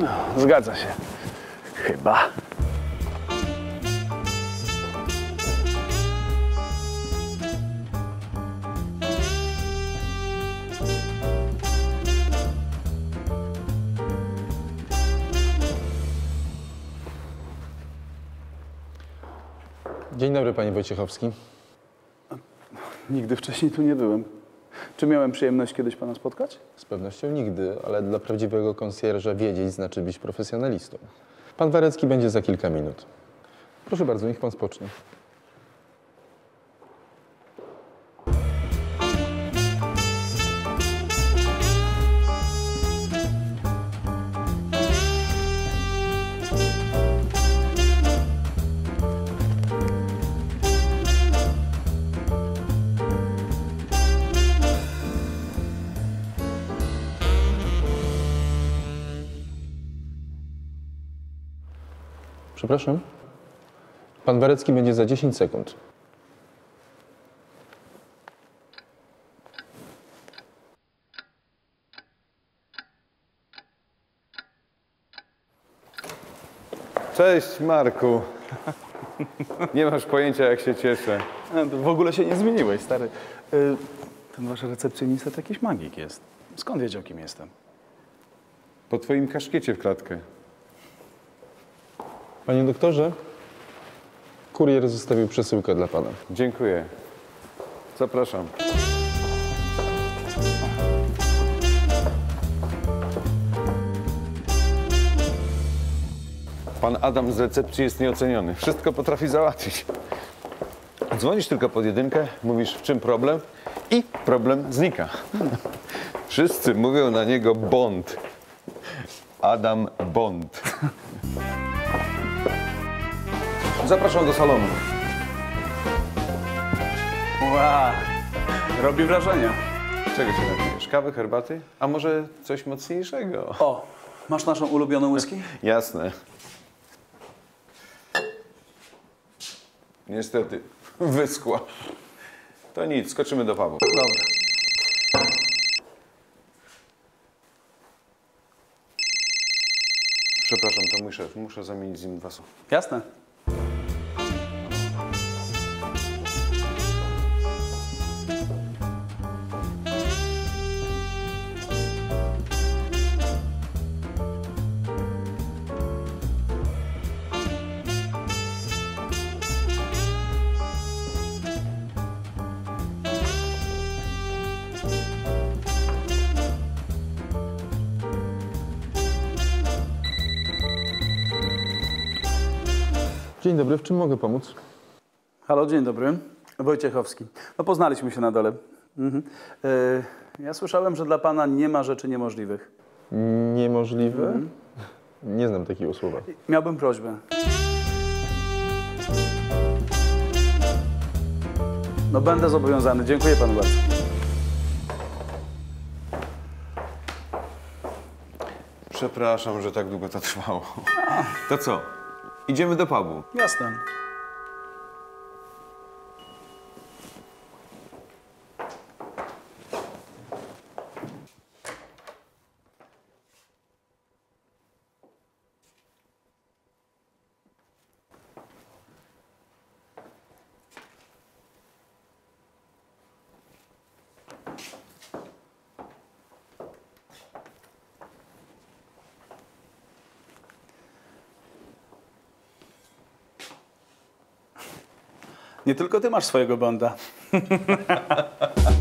No, zgadza się. Chyba. Dzień dobry, panie Wojciechowski. Nigdy wcześniej tu nie byłem. Czy miałem przyjemność kiedyś pana spotkać? Z pewnością nigdy, ale dla prawdziwego konsjerża wiedzieć znaczy być profesjonalistą. Pan Warecki będzie za kilka minut. Proszę bardzo, niech pan spocznie. Przepraszam? Pan Warecki będzie za 10 sekund. Cześć Marku. Nie masz pojęcia jak się cieszę. W ogóle się nie zmieniłeś, stary. Y, Ten wasz recepcjonista to jakiś magik jest. Skąd wiedział, kim jestem? Po twoim kaszkiecie w klatkę. Panie doktorze, kurier zostawił przesyłkę dla pana. Dziękuję. Zapraszam. Pan Adam z recepcji jest nieoceniony. Wszystko potrafi załatwić. Dzwonisz tylko pod jedynkę, mówisz w czym problem i problem znika. Wszyscy mówią na niego Bond. Adam Bond. Zapraszam do salonu. Wow, robi wrażenie. Czego się napijesz? Kawy, herbaty? A może coś mocniejszego? O, masz naszą ulubioną whisky? Jasne. Niestety, wyschła. To nic, skoczymy do pubu. Dobra. Przepraszam, to mój szef. Muszę zamienić z nim dwa słowa. Jasne. Dzień dobry, w czym mogę pomóc? Halo, dzień dobry. Wojciechowski. No poznaliśmy się na dole. Mhm. E, ja słyszałem, że dla pana nie ma rzeczy niemożliwych. Niemożliwe? Nie znam takiego słowa. Miałbym prośbę. No będę zobowiązany. Dziękuję panu bardzo. Przepraszam, że tak długo to trwało. To co? Idziemy do pubu. Jasne. Nie tylko ty masz swojego bonda.